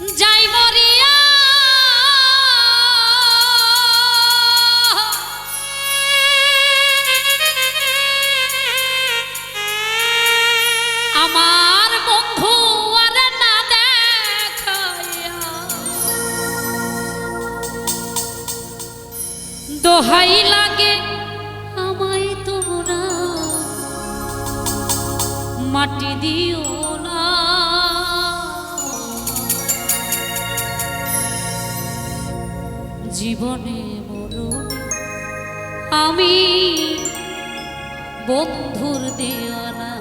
যাই মরিয়া। আমার দোহাই লাগে আমায় তোমরা। মাটি দিও জীবনে মরণে আমি বন্ধুর দেওয়ানা